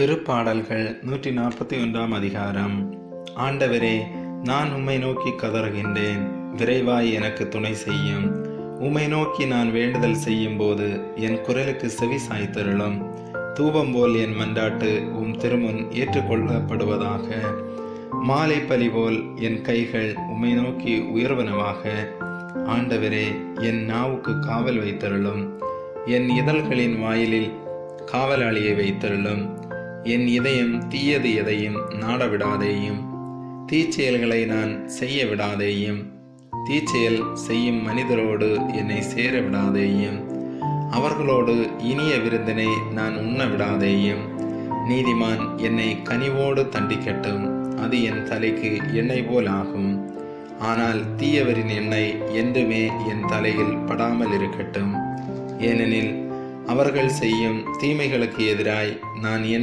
திருப்பாடல்கள் நூற்றி நாற்பத்தி ஒன்றாம் அதிகாரம். ஆண்டவரே நான் உம்மை நோக்கி கதறுகின்றேன். விரைவாய் எனக்கு துணை செய்யும். உம்மை நோக்கி நான் வேண்டுதல் செய்யும் போது என் குரலுக்கு செவி சாய்த்தருளும். தூபம் போல் என் மன்றாட்டு உம் திருமுன் ஏற்றுக்கொள்ளப்படுவதாக. மாலை பலி போல் என் கைகள் உம்மை நோக்கி உயர்வனவாக. ஆண்டவரே என் நாவுக்கு காவல் வைத்தருளும். என் இதழ்களின் வாயிலில் காவலாளியை வைத்தருளும். என் இதயம் தீயது எதையும் நாட விடாதேயும் தீச்செயல்களை நான் செய்ய விடாதேயும் தீச்செயல் செய்யும் மனிதரோடு என்னை சேர விடாதேயும் அவர்களோடு இனிய விருந்தினை நான் உண்ண விடாதேயும் நீதிமான் என்னை கனிவோடு தண்டிக்கட்டும். அது என் தலைக்கு எண்ணெய் போல் ஆகும். ஆனால் தீயவரின் எண்ணெய் என்றுமே என் தலையில் படாமல் இருக்கட்டும். ஏனெனில் அவர்கள் செய்யும் தீமைகளுக்கு எதிராய் நான் என்